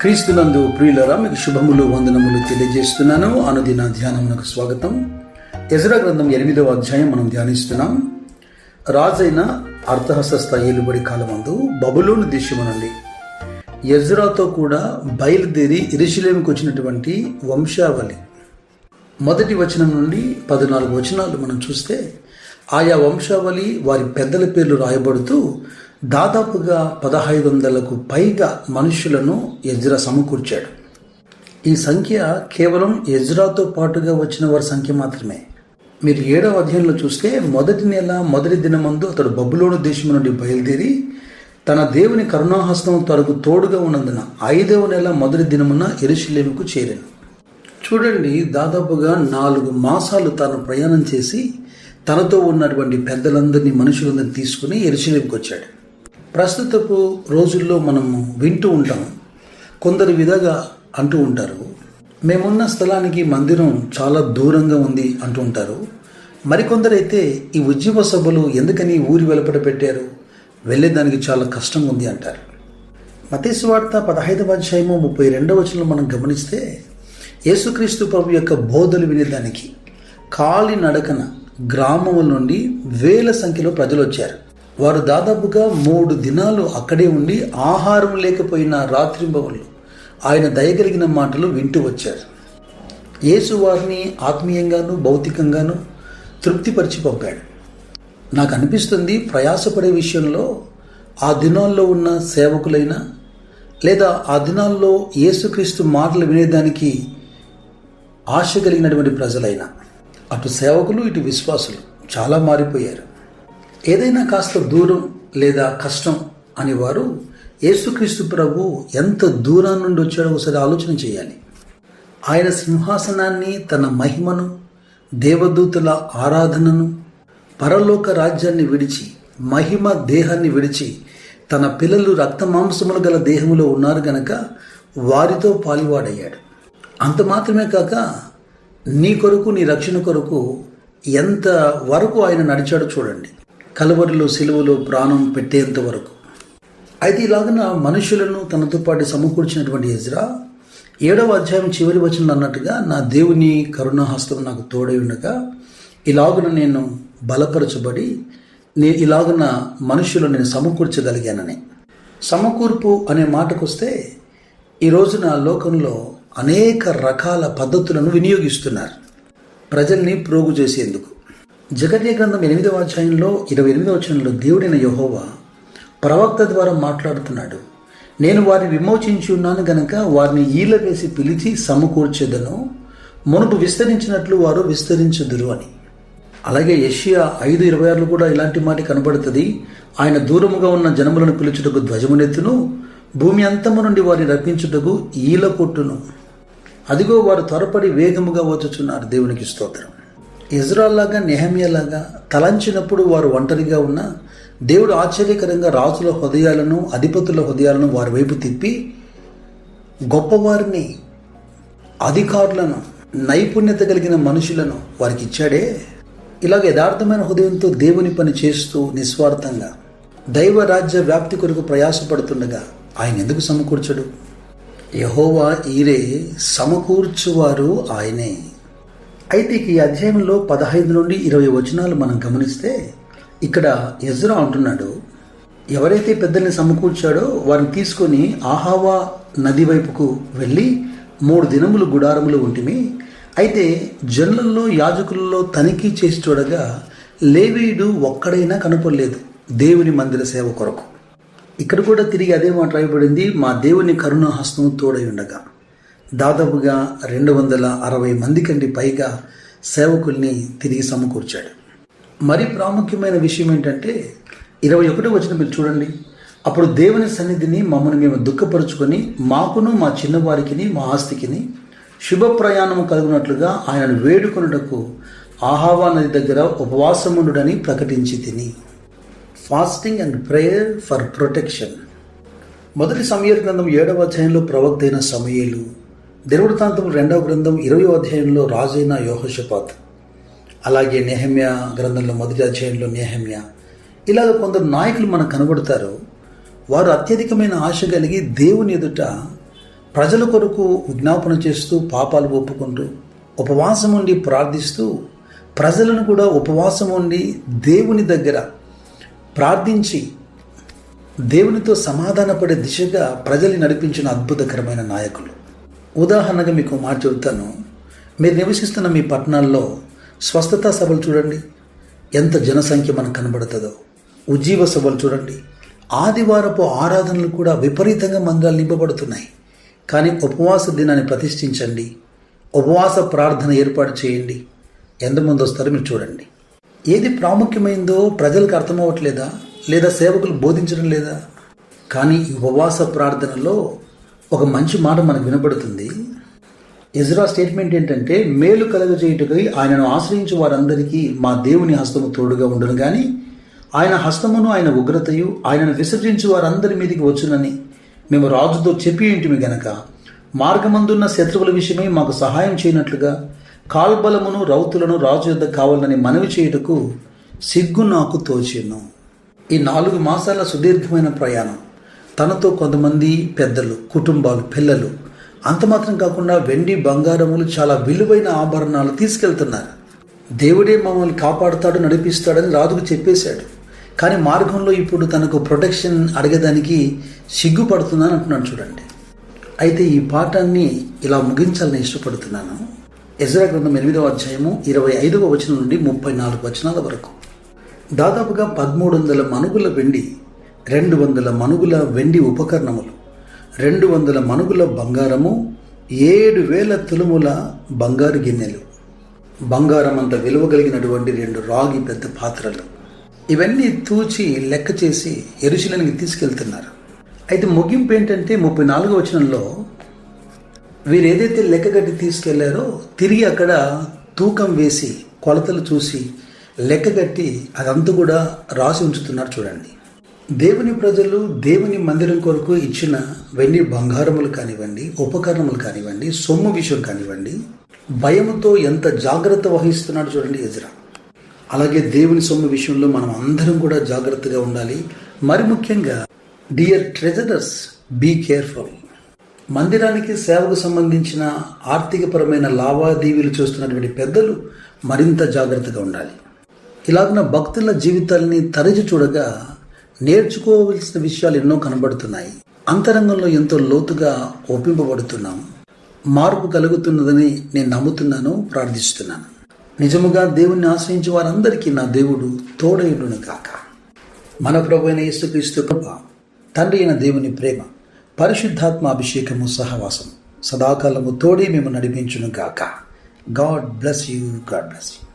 క్రీస్తునందు ప్రియులరా మీకు శుభములు వందనములు తెలియజేస్తున్నాను. అనుదిన ధ్యానమునకు స్వాగతం. ఎజరా గ్రంథం ఎనిమిదవ అధ్యాయం మనం ధ్యానిస్తున్నాం. రాజైన అర్థహస్త ఏలుబడి కాలమందు బబులోను దేశమునండి. ఎజ్రాతో కూడా బయలుదేరి ఇరుషులేమికి వచ్చినటువంటి వంశావళి. మొదటి వచనం నుండి పద్నాలుగు వచనాలు మనం చూస్తే ఆయా వంశావళి వారి పెద్దల పేర్లు రాయబడుతూ దాదాపుగా పదహైదు వందలకు పైగా మనుషులను ఎజ్రా సమకూర్చాడు. ఈ సంఖ్య కేవలం ఎజ్రాతో పాటుగా వచ్చిన వారి సంఖ్య మాత్రమే. మీరు ఏడవ అధ్యాయంలో చూస్తే మొదటి నెల మొదటి దినమందు అతడు బబులోను దేశం నుండి బయలుదేరి తన దేవుని కరుణాహస్తం తనకు తోడుగా ఉన్నందున ఐదవ నెల మొదటి దినమున ఎరుషులేముకు చేరాను చూడండి దాదాపుగా నాలుగు మాసాలు తాను ప్రయాణం చేసి తనతో ఉన్నటువంటి పెద్దలందరినీ మనుషులందరినీ తీసుకుని ఎరుసలేంకి వచ్చాడు. ప్రస్తుతపు రోజుల్లో మనము వింటూ ఉంటాం. కొందరు విధంగా అంటూ ఉంటారు. మేమున్న స్థలానికి మందిరం చాలా దూరంగా ఉంది అంటూ ఉంటారు. మరికొందరైతే ఈ ఉద్యమ సభలు ఎందుకని ఊరి వెలుపట పెట్టారు? వెళ్ళేదానికి చాలా కష్టం ఉంది అంటారు. మతేశ్వార్త పదహైదవ అధ్యాయము ముప్పై రెండవ వచనంలో మనం గమనిస్తే యేసుక్రీస్తు ప్రభు యొక్క బోధలు వినేదానికి కాలి నడకన గ్రామముల నుండి వేల సంఖ్యలో ప్రజలు వచ్చారు. వారు దాదాపుగా మూడు దినాలు అక్కడే ఉండి ఆహారం లేకపోయిన రాత్రింబవళ్ళు. ఆయన దయగలిగిన మాటలు వింటూ వచ్చారు. యేసు వారిని ఆత్మీయంగాను భౌతికంగాను తృప్తిపరిచి పంపాడు. నాకు అనిపిస్తుంది ప్రయాసపడే విషయంలో ఆ దినాల్లో ఉన్న సేవకులైనా లేదా ఆ దినాల్లో యేసుక్రీస్తు మాటలు వినేదానికి ఆశ కలిగినటువంటి ప్రజలైనా అటు సేవకులు ఇటు విశ్వాసులు చాలా మారిపోయారు. ఏదైనా కాస్త దూరం లేదా కష్టం అనేవారు యేసుక్రీస్తు ప్రభు ఎంత దూరం నుండి వచ్చాడో ఒకసారి ఆలోచన చేయాలి. ఆయన సింహాసనాన్ని తన మహిమను దేవదూతుల ఆరాధనను పరలోక రాజ్యాన్ని విడిచి మహిమ దేహాన్ని విడిచి తన పిల్లలు రక్త మాంసములు గల దేహంలో ఉన్నారు గనక వారితో పాలివాడయ్యాడు. అంత మాత్రమే కాక నీ కొరకు నీ రక్షణ కొరకు ఎంత వరకు ఆయన నడిచాడో చూడండి. కలవరిలో సిలువలో ప్రాణం పెట్టేంత వరకు. అయితే ఇలాగన మనుషులను తనతో పాటు సమకూర్చినటువంటి ఎజ్రా ఏడవ అధ్యాయం చివరి వచనంలో అన్నట్టుగా నా దేవుని కరుణాహస్తం నాకు తోడై ఉండగా ఇలాగున నేను బలపరచబడి నే ఇలాగున మనుషులు నేను సమకూర్చగలిగానని. సమకూర్పు అనే మాటకొస్తే ఈ రోజున లోకంలో అనేక రకాల పద్ధతులను వినియోగిస్తున్నారు. ప్రజల్ని ప్రోగు చేసేందుకు. జగన్య గ్రంథం ఎనిమిదవ అధ్యాయంలో ఇరవై ఎనిమిదవ వచనంలో దేవుడైన యహోవా ప్రవక్త ద్వారా మాట్లాడుతున్నాడు. నేను వారిని విమోచించి ఉన్నాను గనక వారిని ఈల వేసి పిలిచి సమకూర్చేదను. మునుపు విస్తరించినట్లు వారు విస్తరించుదురు అని. అలాగే యషియా ఐదు ఇరవై ఆరులో కూడా ఇలాంటి మాట కనబడుతుంది. ఆయన దూరముగా ఉన్న జనములను పిలుచుటకు ధ్వజమునెత్తును. భూమి అంతము నుండి వారిని రప్పించుటకు ఈల కొట్టును. అదిగో వారు త్వరపడి వేగముగా వచ్చుచున్నారు. దేవునికి స్తోత్రం. ఇజ్రాల్లాగా నెహమియాలాగా తలంచినప్పుడు వారు ఒంటరిగా ఉన్న దేవుడు ఆశ్చర్యకరంగా రాజుల హృదయాలను అధిపతుల హృదయాలను వారి వైపు తిప్పి గొప్పవారిని అధికారులను నైపుణ్యత కలిగిన మనుషులను వారికి ఇచ్చాడే. ఇలాగ యథార్థమైన హృదయంతో దేవుని పని చేస్తూ నిస్వార్థంగా దైవ రాజ్య వ్యాప్తి కొరకు ప్రయాసపడుతుండగా ఆయన ఎందుకు సమకూర్చడు? యహోవా ఈరే సమకూర్చువారు ఆయనే. అయితే ఈ అధ్యాయంలో పదహైదు నుండి ఇరవై వచనాలు మనం గమనిస్తే ఇక్కడ ఎజ్రా అంటున్నాడు ఎవరైతే పెద్దల్ని సమకూర్చాడో వారిని తీసుకొని ఆహావా నది వైపుకు వెళ్ళి మూడు దినములు గుడారములు ఉంటిమి. అయితే జనులలో యాజకులలో తనిఖీ చేసి చూడగా లేవీయుడు ఒక్కడైనా కనపడలేదు దేవుని మందిర సేవ కొరకు. ఇక్కడ కూడా తిరిగి అదే మాట రాయబడింది మా దేవుని కరుణాహస్తం తోడై ఉండగా. దాదాపుగా రెండు వందల అరవై మంది కంటే పైగా సేవకుల్ని తిరిగి సమకూర్చాడు. మరి ప్రాముఖ్యమైన విషయం ఏంటంటే ఇరవై ఒకటి వచ్చిన మీరు చూడండి. అప్పుడు దేవుని సన్నిధిని మమ్మల్ని మేము దుఃఖపరుచుకొని మాకును మా చిన్నవారికిని మా ఆస్తికిని శుభ ప్రయాణము కలుగునట్లుగా ఆయనను వేడుకొనుటకు ఆహావా నది దగ్గర ఉపవాసముండుడని ప్రకటించి తిని fasting and prayer for protection. మొదటి సమయ గ్రంథం ఏడవ అధ్యాయంలో ప్రవక్తైన సమయలు దినవృత్తాంతం రెండవ గ్రంథం ఇరవై అధ్యాయంలో రాజైన యోహషపాత్ అలాగే నెహమ్య గ్రంథంలో మొదటి అధ్యాయంలో నెహమ్య ఇలాగ కొందరు నాయకులు మనకు కనబడతారు. వారు అత్యధికమైన ఆశ కలిగి దేవుని ఎదుట ప్రజల కొరకు విజ్ఞాపన చేస్తూ పాపాలు ఒప్పుకుంటూ ఉపవాసం ఉండి ప్రార్థిస్తూ ప్రజలను కూడా ఉపవాసం ఉండి దేవుని దగ్గర ప్రార్థించి దేవునితో సమాధానపడే దిశగా ప్రజల్ని నడిపించిన అద్భుతకరమైన నాయకులు. ఉదాహరణగా మీకు మాట చెబుతాను. మీరు నివసిస్తున్న మీ పట్టణాల్లో స్వస్థతా సభలు చూడండి. ఎంత జనసంఖ్య మనకు కనబడుతుందో. ఉజ్జీవ సభలు చూడండి. ఆదివారపు ఆరాధనలు కూడా విపరీతంగా మంగాలు నింపబడుతున్నాయి. కానీ ఉపవాస దినాన్ని ప్రతిష్ఠించండి. ఉపవాస ప్రార్థన ఏర్పాటు చేయండి. ఎంతమంది వస్తారో మీరు చూడండి. ఏది ప్రాముఖ్యమైందో ప్రజలకు అర్థమవ్వట్లేదా? లేదా సేవకులు బోధించడం లేదా? కానీ ఈ ఉపవాస ప్రార్థనలో ఒక మంచి మాట మనకు వినపడుతుంది ఇజ్రా స్టేట్మెంట్ ఏంటంటే మేలు కలగజేయుటకై ఆయనను ఆశ్రయించు వారందరికీ మా దేవుని హస్తము తోడుగా ఉండను కానీ ఆయన హస్తమును ఆయన ఉగ్రతయు ఆయనను విసర్జించు వారందరి మీదకి వచ్చునని మేము రాజుతో చెప్పి ఇంటిమి గనక మార్గమందున్న శత్రువుల విషయమై మాకు సహాయం చేయనట్లుగా కాల్బలమును రౌతులను రాజు యొద్ద కావాలని మనవి చేయుటకు సిగ్గు నాకు తోచిను ఈ నాలుగు మాసాల సుదీర్ఘమైన ప్రయాణం. తనతో కొంతమంది పెద్దలు కుటుంబాలు పిల్లలు. అంత మాత్రం కాకుండా వెండి బంగారములు చాలా విలువైన ఆభరణాలు తీసుకెళ్తున్నారు. దేవుడే మమ్మల్ని కాపాడుతాడు నడిపిస్తాడని రాజుకు చెప్పేశాడు. కానీ మార్గంలో ఇప్పుడు తనకు ప్రొటెక్షన్ అడిగేదానికి సిగ్గుపడుతున్నాను అంటున్నాడు చూడండి. అయితే ఈ పాఠాన్ని ఇలా ముగించాలని ఇష్టపడుతున్నాను. ఎజ్రా గ్రంథం ఎనిమిదవ అధ్యాయము ఇరవై ఐదవ వచనం నుండి ముప్పై నాలుగు వచనాల వరకు. దాదాపుగా పదమూడు వందల మనుగుల వెండి రెండు వందల మనుగుల వెండి ఉపకరణములు రెండు వందల మనుగుల బంగారము ఏడు వేల తులుముల బంగారు గిన్నెలు. బంగారం అంత విలువ కలిగినటువంటి రెండు రాగి పెద్ద పాత్రలు. ఇవన్నీ తూచి లెక్క చేసి ఎరుశలానికి తీసుకెళ్తున్నారు. అయితే ముగింపు ఏంటంటే ముప్పై నాలుగో వచనంలో వీరు ఏదైతే లెక్కగట్టి తీసుకెళ్ళారో తిరిగి అక్కడ తూకం వేసి కొలతలు చూసి లెక్కగట్టి అదంతా కూడా రాసి ఉంచుతున్నారు చూడండి. దేవుని ప్రజలు దేవుని మందిరం కొరకు ఇచ్చిన వెండి బంగారములు కానివ్వండి ఉపకరణములు కానివ్వండి సొమ్ము విషయం కానివ్వండి భయముతో ఎంత జాగ్రత్త వహిస్తున్నాడు చూడండి ఎజ్రా. అలాగే దేవుని సొమ్ము విషయంలో మనం అందరం కూడా జాగ్రత్తగా ఉండాలి. మరి ముఖ్యంగా డియర్ ట్రెజరర్స్ బీ కేర్ఫుల్. మందిరానికి సేవకు సంబంధించిన ఆర్థికపరమైన లావాదేవీలు చూస్తున్నటువంటి పెద్దలు మరింత జాగ్రత్తగా ఉండాలి. ఇలాగున భక్తుల జీవితాల్ని తరచి చూడగా నేర్చుకోవలసిన విషయాలు ఎన్నో కనబడుతున్నాయి. అంతరంగంలో ఎంతో లోతుగా ఒప్పింపబడుతున్నాం. మార్పు కలుగుతున్నదని నేను నమ్ముతున్నాను ప్రార్థిస్తున్నాను. నిజముగా దేవుణ్ణి ఆశ్రయించే వారందరికీ నా దేవుడు తోడయుడును కాక మన ప్రభు అయిన యేసుక్రీస్తు కృప తండ్రి అయిన దేవుని ప్రేమ పరిశుద్ధాత్మ అభిషేకము సహవాసం సదాకాలము తోడే మేము నడిపించును గాక. God bless you God bless you.